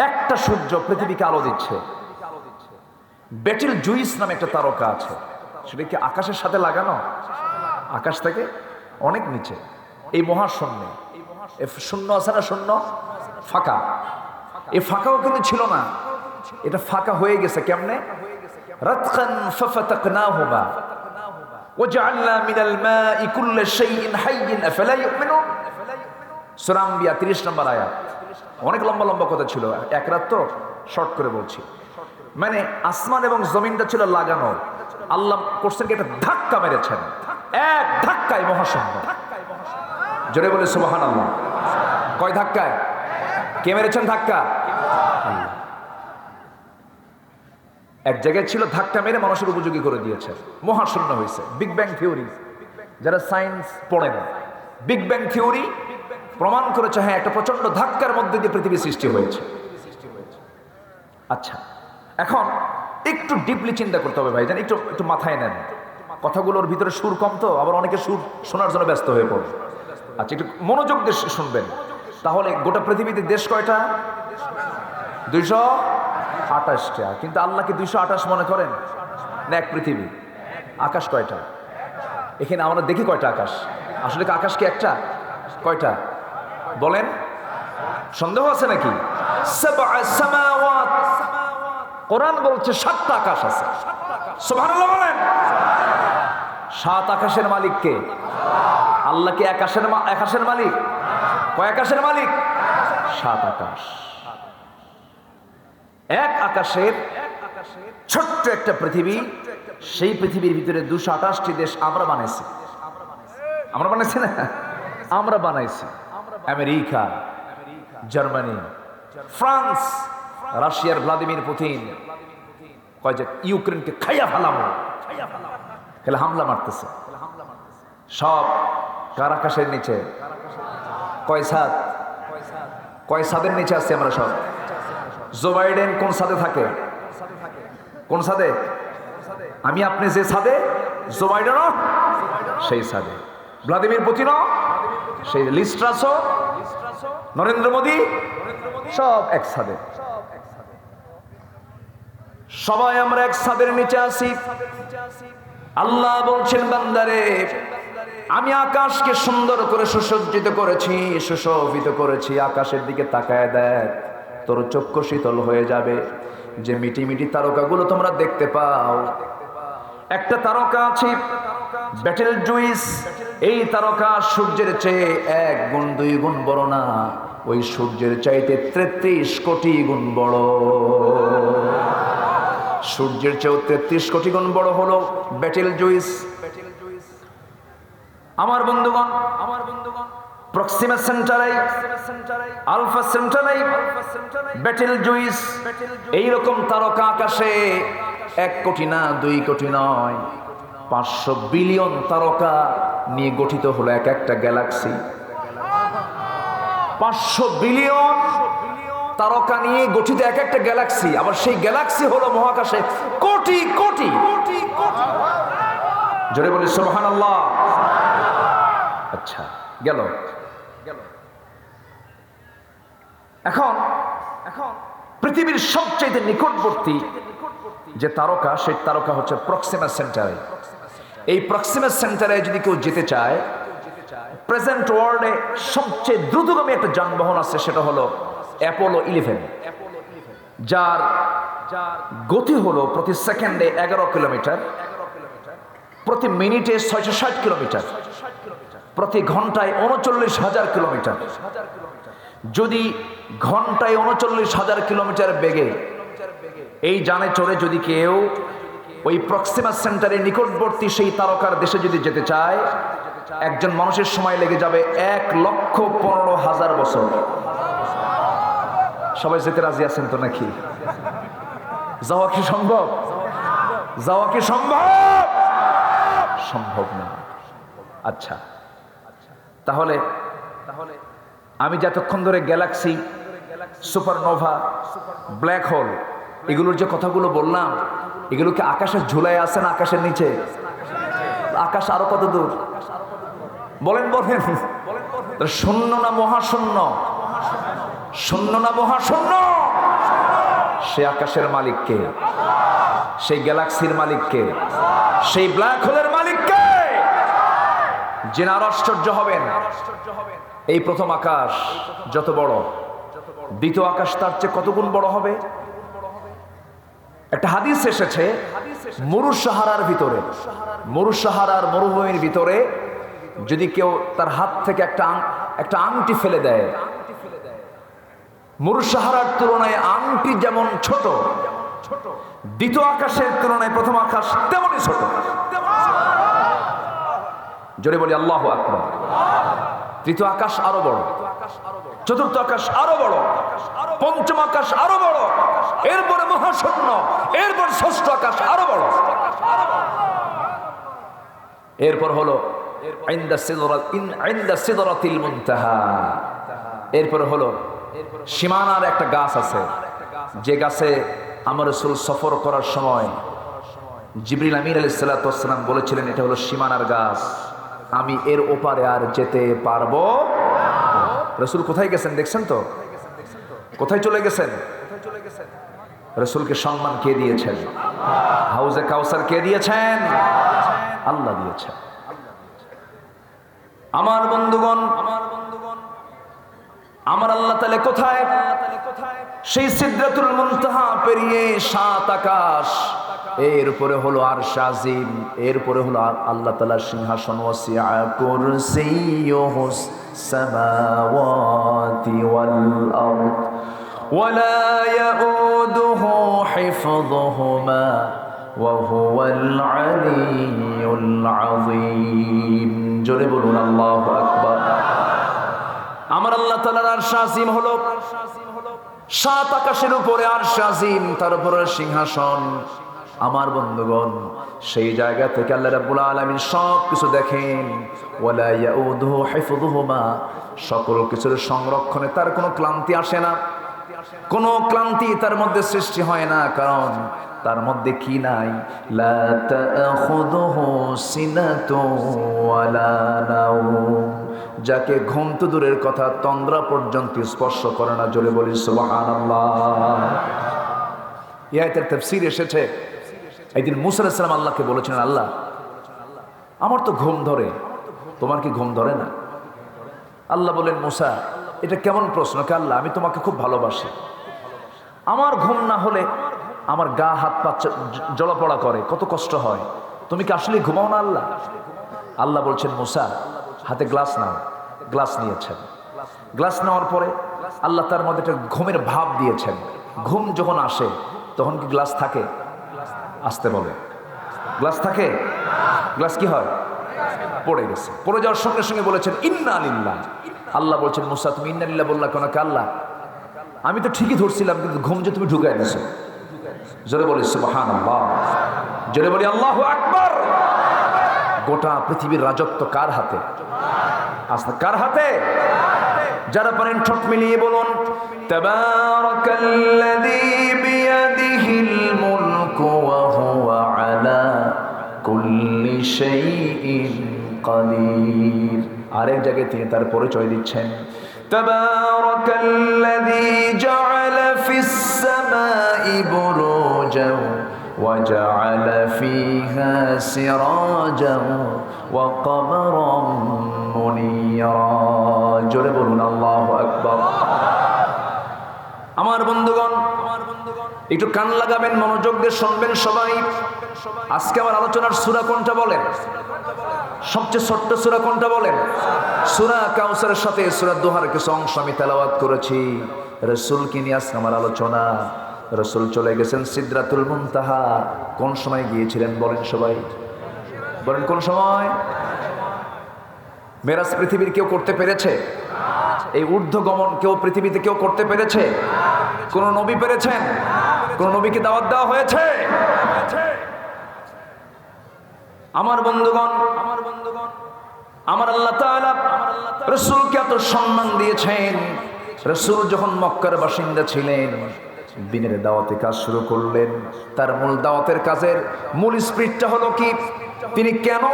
একটা সূর্য পৃথিবীকে আলো দিচ্ছে বেটিল জুইস নামে একটা তারকা আছে সেটা কি আকাশের সাথে লাগানো আকাশ থেকে অনেক নিচে এই মহাশূন্যে এ শূন্য আছে না শূন্য ফাঁকা এই ফাঁকাও কিন্তু ছিল না এটা ফাঁকা হয়ে গেছে কেমনে রাতখান ফাফাতাকনাহুমা وجعلنا من الماء كل شيء حي افلا يؤمنون সূরা আম্বিয়া 30 নম্বর আয়াত অনেক লম্বা লম্বা কথা ছিল। এক রাত তো শর্ট করে বলছি। মানে আসমান এবং জমিনটা ছিল লাগানো। আল্লাহ করছেন কি একটা ধাক্কা মেরেছেন। এক ধাক্কায় মহাশূন্য জোরে বলে সুবহান আল্লাহ কয় ধাক্কায়? কে মেরেছেন ধাক্কা? এক জায়গায় ছিল ধাক্কা মেরে মানুষের উপযোগী করে দিয়েছে। মহাশূন্য হয়েছে। বিগ ব্যাং থিওরি যারা সায়েন্স পড়েন বিগ ব্যাং থিওরি প্রমাণ করেছে হ্যাঁ একটা প্রচণ্ড ধাক্কার মধ্যে দিয়ে পৃথিবী সৃষ্টি হয়েছে। আচ্ছা এখন একটু ডিপলি চিন্তা করতে হবে ভাই জান একটু একটু মাথায় নেন। কথাগুলোর ভিতরে সুর কম তো, আবার অনেকে সুর শোনার জন্য ব্যস্ত হয়ে পড়ে। আচ্ছা একটু মনোযোগ দিয়ে শুনবেন। তাহলে গোটা পৃথিবীতে দেশ কয়টা? দুইশো আঠাশটা। কিন্তু আল্লাহকে দুইশো আঠাশ মনে করেন? না, এক পৃথিবী। আকাশ কয়টা? এখানে আমরা দেখি কয়টা আকাশ। আসলে কি আকাশ কি একটা? কয়টা? বলেন, সন্দেহ আছে নাকি? কোরআন বলছে সাতটা আকাশ আছে। সাত আকাশের মালিক কে? আল্লাহ কি আকাশের আকাশের মালিক? কয় আকাশের মালিক? সাত আকাশ। এক আকাশের ছোট্ট একটা পৃথিবী, সেই পৃথিবীর ভিতরে দুশো আঠাশটি দেশ আমরা বানাইছি। আমরা বানাইছি না? আমরা বানাইছি। আমেরিকা, জার্মানি, ফ্রান্স, রাশিয়ার ভ্লাদিমির পুতিন। কয় যে, ইউক্রেনকে খাইয়া ফেলামো। খেলে হামলা মারতেছে। সব কার আকাশের নিচে? কয় সাদ? কয় সাদের নিচে আছে আমরা সব? জো বাইডেন কোন সাদে থাকে? কোন সাদে? আমি আপনি যে সাদে? জো বাইডেনও সেই সাদে। ভ্লাদিমির পুতিনও সেই লিস্ট্রাসও নরেন্দ্র মোদী? সব এক সাদে সবাই আমরা এক সাদের নিচে আছি। আল্লাহ বলছেন, বান্দারে, আমি আকাশকে সুন্দর করে সুসজ্জিত করেছি, সুশোভিত করেছি। আকাশের দিকে তাকায় দেখ, তোর চক্ষু শীতল হয়ে যাবে। যে মিটি মিটি তারকাগুলো তোমরা দেখতে পাও একটা তারকা আছে ব্যাটেল জুইস এই তারকা সূর্যের চেয়ে এক গুণ দুই গুণ বড় না, ওই সূর্যের চাইতে তেত্রিশ কোটি গুণ বড়। সূর্যের চেয়েও তেত্রিশ কোটি গুণ বড় হলো ব্যাটেল জুইস আমার বন্ধুগণ আমার বন্ধুগণ Proxima Centauri Alpha Centauri Betelgeuse এইরকম তারকা আকাশে এক কোটি না, দুই কোটি নয়। পাঁচশো বিলিয়ন তারকা নিয়ে গঠিত হলো এক একটা গ্যালাক্সি। পাঁচশো বিলিয়ন তারকা নিয়ে গঠিত এক একটা গ্যালাক্সি। আবার সেই গ্যালাক্সি হলো মহাকাশে কোটি কোটি। জোরে বলি সোহান আল্লাহ আচ্ছা গেল গেল। এখন এখন পৃথিবীর সবচেয়ে নিকটবর্তী যে তারকা, সেই তারকা হচ্ছে প্রক্সিমা সেন্টারে এই প্রক্সিমা সেন্টারে যদি কেউ যেতে চায় প্রেজেন্ট ওয়ার্ল্ডে সবচেয়ে দ্রুতগামী একটা যানবাহন আছে, সেটা হলো অ্যাপোলো ইলেভেন যার গতি হলো প্রতি সেকেন্ডে এগারো কিলোমিটার, প্রতি মিনিটে ছয়শো ষাট কিলোমিটার, প্রতি ঘন্টায় উনচল্লিশ হাজার কিলোমিটার। যদি ঘন্টায় উনচল্লিশ হাজার কিলোমিটার বেগে এই যানে চড়ে যদি কেউ ওই প্রক্সিমা সেন্টারের নিকটবর্তী সেই তারকার দেশে যদি যেতে চায়, একজন মানুষের সময় লেগে যাবে এক লক্ষ পনেরো হাজার বছর। সবাই যেতে রাজি আছেন তো নাকি? যাওয়া কি সম্ভব? যাওয়া কি সম্ভব? সম্ভব না। আচ্ছা তাহলে তাহলে আমি যতক্ষণ ধরে গ্যালাক্সি সুপারনোভা ব্ল্যাক হোল এগুলোর যে কথাগুলো বললাম, এগুলো কি আকাশের ঝুলাই আছে না আকাশের নিচে? আকাশ আরও কত দূর? বলেন বলেন। শূন্য না মহাশূন্য? শূন্য না মহাশূন্য? সে আকাশের মালিককে, সেই গ্যালাক্সির মালিককে, সেই ব্ল্যাক হোলের জেনে আরও আশ্চর্য হবেন, এই প্রথম আকাশ যত বড়। দ্বিতীয় আকাশ তার চেয়ে কত গুণ বড় হবে? একটা হাদিস এসেছে, মরু সাহারার ভিতরে। মরু সাহারার মরুভূমির ভিতরে যদি কেউ তার হাত থেকে একটা একটা আংটি ফেলে দেয়, মরু সাহারার তুলনায় আংটি যেমন ছোট, দ্বিতীয় আকাশের তুলনায় প্রথম আকাশ তেমনই ছোট। জোরে বলি, আল্লাহ আকবর। তৃতীয় আকাশ আরও বড়। চতুর্থ আকাশ আরও বড়। পঞ্চম আকাশ আরও বড়। এরপরে মহাশূন্য। এরপর ষষ্ঠ আকাশ আরও বড়। এরপর হলো। এরপর হলো, সীমানার একটা গাছ আছে। যে গাছে আমার রসুল সফর করার সময় জিবরিল আমির আলী সাল্লাম বলেছিলেন, এটা হলো সীমানার গাছ। আমি এর ওপারে আর যেতে পারব রসুল কোথায় গেছেন দেখছেন তো? কোথায় চলে গেছেন? রসুলকে সম্মান কে দিয়েছেন? হাউজে কাউসার কে দিয়েছেন? আল্লাহ দিয়েছেন। আমার বন্ধুগণ আমার বন্ধুগণ আমার আল্লাহ তালে কোথায়? কোথায় সেই সিদ্ধাতুল মুনতাহা পেরিয়ে সাত আকাশ। এরপরে হলো আর শাজিম এরপরে হলো আর- আল্লাহ তালা সিংহাসন ওয়াসিআ কুরসিয়ুহুস সামাওয়াতি ওয়াল আরদ ولا يؤوده حفظهما وهو العلي العظيم জোরে বলুন আল্লাহু আকবার আমার আল্লাহ তালার আর শাসিম হলো সাত আকাশের উপরে আর শাসিম তার উপরে সিংহাসন আমার বন্ধুগণ, সেই জায়গা থেকে আল্লাহ রাব্বুল আলামিন সব কিছু দেখেন। ওয়ালা ইয়াউদুহু হিফযুহুমা, সকল কিছুর সংরক্ষণে তার কোনো ক্লান্তি আসে না। কোনো ক্লান্তি তার মধ্যে সৃষ্টি হয় না, কারণ তার মধ্যে কি নাই? লা তাখুযুহু সিনাতুন ওয়ালা নাওম। যাকে ঘুম তো দূরের কথা, তন্দ্রা পর্যন্ত স্পর্শ করে না, জোরে বলি ইয়াতের তাফসীর এসেছে। একদিন মুসা আলাইহিস আল্লাহকে বলেছেন আল্লাহ, আমার তো ঘুম ধরে। তোমার কি ঘুম ধরে না? আল্লাহ বলেন মুসা, এটা কেমন প্রশ্ন? কে আল্লাহ, আমি তোমাকে খুব ভালোবাসি। আমার ঘুম না হলে আমার গা, হাত, পা চ- জ- করে, কত কষ্ট হয়। তুমি কি আসলে ঘুমাও না, আল্লাহ? আল্লাহ বলছেন, মুসা, হাতে গ্লাস নাও, গ্লাস নিয়েছেন। গ্লাস নেওয়ার পরে আল্লাহ তার মধ্যে একটা ঘুমের ভাব দিয়েছেন। ঘুম যখন আসে, তখন কি গ্লাস থাকে? আসতে বলে। গ্লাস থাকে? গ্লাস কি হয়? পড়ে গেছে। পড়ে যাওয়ার সঙ্গে সঙ্গে বলেছেন, ইন্না আলিল্লাহ আল্লাহ বলছেন, মুসা, তুমি ইন্না আলিল্লাহ বললা কেন? আল্লাহ? আমি তো ঠিকই ধরছিলাম, কিন্তু ঘুম যে তুমি ঢুকাই দিছো জোরে বলি সুবহান আল্লাহ জোরে বলি, আল্লাহ আকবার। গোটা পৃথিবীর রাজত্ব কার হাতে? আস্থা কার হাতে? যারা পারেন ঠোঁট মিলিয়ে বলুন। তাবারাকাল্লাযী বিয়াদিহিল মুলকু কুল্লি শাইইন কাদির আরেক জায়গায় তিনি তার পরিচয় দিচ্ছেন তাবারাকাল্লাযী জাআলা ফিস সামাই বুরুজান وجعل فيها سراجا وقمرا منيرا জোরে বলুন আল্লাহ আকবার আমার বন্ধুগণ একটু কান লাগাবেন, মনোযোগ দিয়ে শুনবেন সবাই। আজকে আমার আলোচনার সুরা কোনটা বলেন? সবচেয়ে ছোট্ট সুরা কোনটা বলেন? সুরা কাউসারের সাথে সুরা দোহার কিছু অংশ আমি তেলাওয়াত করেছি। রসুলকে নিয়ে আজকে আমার আলোচনা? রসুল চলে গেছেন সিদ্রাতুল মুনতাহা। কোন সময় গিয়েছিলেন বলেন সবাই? বলেন কোন সময়? মেরাজ পৃথিবীর কেউ করতে পেরেছে? এই ঊর্ধ্ব গমন কেউ পৃথিবীতে কেউ করতে পেরেছে? কোন নবী পেরেছেন? কোন নবীকে দাওয়াত দেওয়া হয়েছে? আমার বন্ধুগণ আমার বন্ধুগণ আমার আল্লাহ রসুলকে এত সম্মান দিয়েছেন। রসুল যখন মক্কার বাসিন্দা ছিলেন, দিনের দাওয়াতে কাজ শুরু করলেন। তার মূল দাওয়াতের কাজের মূল স্পিরিটটা হলো কি? তিনি কেন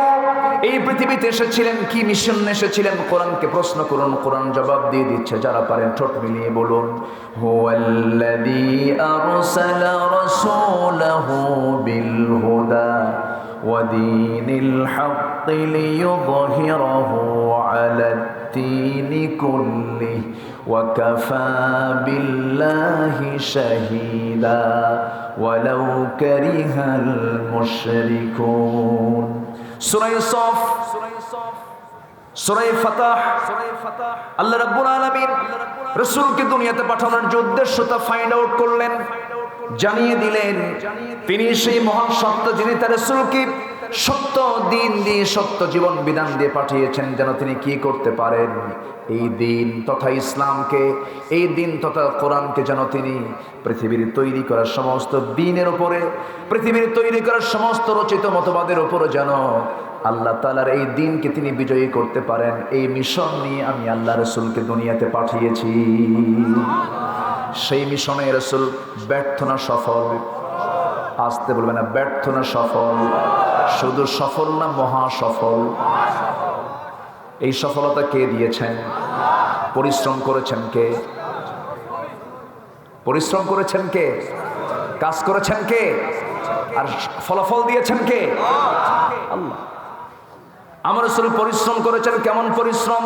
এই পৃথিবীতে এসেছিলেন কি মিশন এসেছিলেন কোরআনকে প্রশ্ন করুন কোরআন জবাব দিয়ে দিচ্ছে যারা পারেন ঠোঁট মিলিয়ে বলুন হুয়াল্লাযী আরসালা রাসূলাহু বিল হুদা ودين الحق ليظهره على الدين كله وكفى بالله شهيدا ولو كره المشركون سورة الصف সুরাই ফাতাহ আল্লাহ রাব্বুল আলামিন রাসূলকে দুনিয়াতে পাঠানোর যে উদ্দেশ্য তা ফাইন্ড আউট করলেন জানিয়ে দিলেন তিনি সেই মহান সত্য যিনি তার রাসূলকে সত্য দিন দিয়ে সত্য জীবন বিধান দিয়ে পাঠিয়েছেন যেন তিনি কি করতে পারেন। এই দিন তথা ইসলামকে, এই দিন তথা কোরআনকে যেন তিনি পৃথিবীর তৈরি করা সমস্ত দিনের উপরে, পৃথিবীর তৈরি করা সমস্ত রচিত মতবাদের ওপরে যেন আল্লাহ তালার এই দিনকে তিনি বিজয়ী করতে পারেন। এই মিশন নিয়ে আমি আল্লাহ রসুলকে দুনিয়াতে পাঠিয়েছি। সেই মিশনে রসুল ব্যর্থ না সফল। আসতে বলবে না, ব্যর্থ না, সফল। শুধু সফল না, মহা সফল। এই সফলতা কে দিয়েছেন? পরিশ্রম করেছেন কে? পরিশ্রম করেছেন কে? কাজ করেছেন কে? আর ফলাফল দিয়েছেন কে? আল্লাহ। আমার রসুল পরিশ্রম করেছেন, কেমন পরিশ্রম?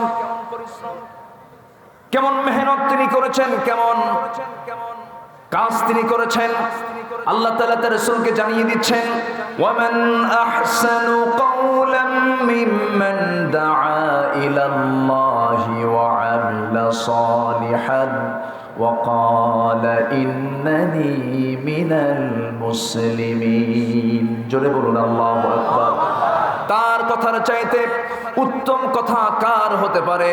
কেমন মেহনত তিনি করেছেন, কেমন? কাজ তিনি করেছেন আল্লাহ তাআলা তার রাসূলকে জানিয়ে দিচ্ছেন ওয়ামান আহসানু কাওলাম মিম্মান দাআ ইলা আল্লাহি ওয়া আমিলা সালিহান وقال إنني من المسلمين জোরে বলুন আল্লাহু আকবার তার কথার চাইতে উত্তম কথা কার হতে পারে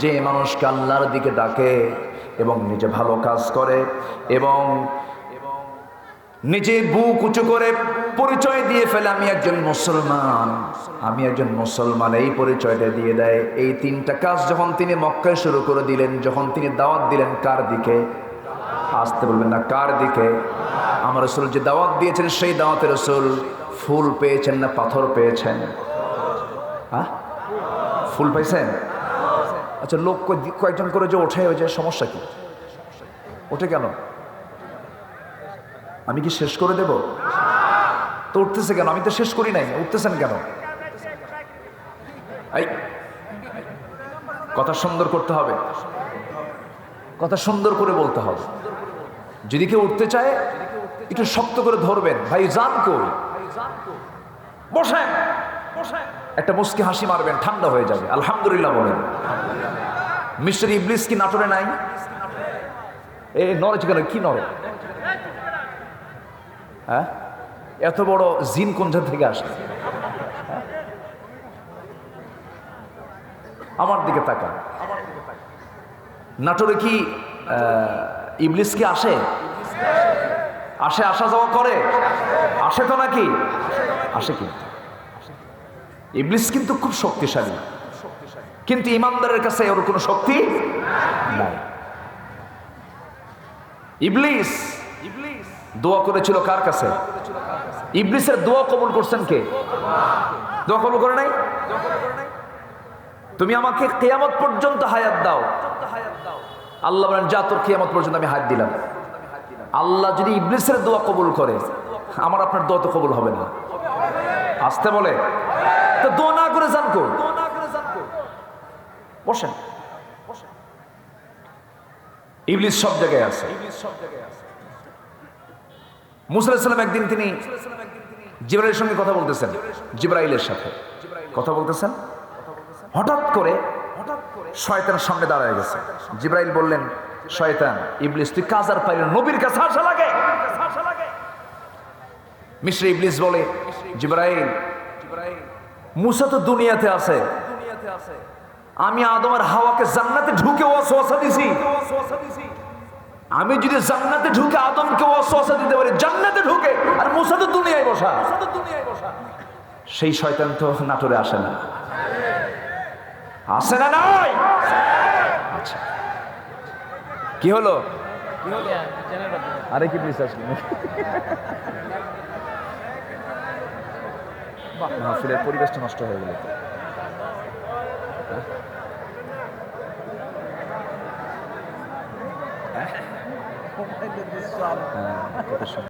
যে মানুষকে আল্লাহর দিকে ডাকে এবং নিজে ভালো কাজ করে এবং নিজে বুক উঁচু করে পরিচয় দিয়ে ফেলে, আমি একজন মুসলমান। আমি একজন মুসলমান। এই পরিচয়টা দিয়ে দেয়। এই তিনটা কাজ যখন তিনি মক্কায় শুরু করে দিলেন, যখন তিনি দাওয়াত দিলেন কার দিকে? আসতে বলবেন না, কার দিকে? আমার রসুল যে দাওয়াত দিয়েছেন, সেই দাওয়াতের রসুল ফুল পেয়েছেন না পাথর পেয়েছেন? হ্যাঁ ফুল পাইছেন? আচ্ছা লোক কয়েকজন করে যে ওঠে, ওই যে সমস্যা কি? ওঠে কেন? আমি কি শেষ করে দেব? তো উঠতেছে কেন? আমি তো শেষ করি নাই। উঠতেছেন কেন? কথা সুন্দর করতে হবে। কথা সুন্দর করে বলতে হবে। যদি কেউ উঠতে চায়, একটু শক্ত করে ধরবেন। ভাই জান কই? বসেন। একটা মুসকি হাসি মারবেন, ঠান্ডা হয়ে যাবে। আলহামদুলিল্লাহ বলেন। মিস্টার ইবলিস কি নাটোরে নাই? এ নরেছে কেন কি নরে হ্যাঁ? এত বড় জিন কোন থেকে আসে? আমার দিকে তাকা নাটোরে কি ইবলিস কি আসে? আসে, আসা যাওয়া করে? আসে তো নাকি? আসে কি ইবলিস কিন্তু খুব শক্তিশালী। কিন্তু ইমানদারের কাছে ওর কোনো শক্তি নাই। ইবলিস! ইবলিস! দোয়া করেছিল কার কাছে? ইবলিসের দোয়া কবুল করছেন কে? দোয়া কবুল করে নাই? তুমি আমাকে কেয়ামত পর্যন্ত হায়াত দাও। আল্লাহ বলেন, যা তোর কেয়ামত পর্যন্ত আমি হাত দিলাম। আল্লাহ যদি ইবলিসের দোয়া কবুল করে, আমার আপনার দোয়া তো কবুল হবে না। আসতে বলে। তো দোয়া না করে যান কই? বসেন। ইবলিস সব জায়গায় আছে। মুসাল্লাম একদিন তিনি জিব্রাইলের সঙ্গে কথা বলতেছেন। জিব্রাইলের সাথে। কথা বলতেছেন। হঠাৎ করে শয়তান সামনে দাঁড়ায় গেছে। জিব্রাইল বললেন, শয়তান, ইবলিস, তুই কাজ আর পাইল নবীর কাছে আসা লাগে। মিশ্র ইবলিস বলে, জিব্রাইল, মুসা তো দুনিয়াতে আছে। আমি আদমের হাওয়াকে জান্নাতে ঢুকে ওয়াসওয়াসা দিছি। আমি যদি জান্নাতে ঢুকে আদমকে ওয়াসওয়াসা দিতে পারি জান্নাতে ঢুকে আর মুসা তো দুনিয়ায় বসা। সেই শয়তান তো নাটোরে আসে না। আসে না নাই? আচ্ছা। কি হলো? আরে কি প্লিজ আসলে? মাহফিলের পরিবেশটা নষ্ট হয়ে গেল তো। হ্যাঁ, কত।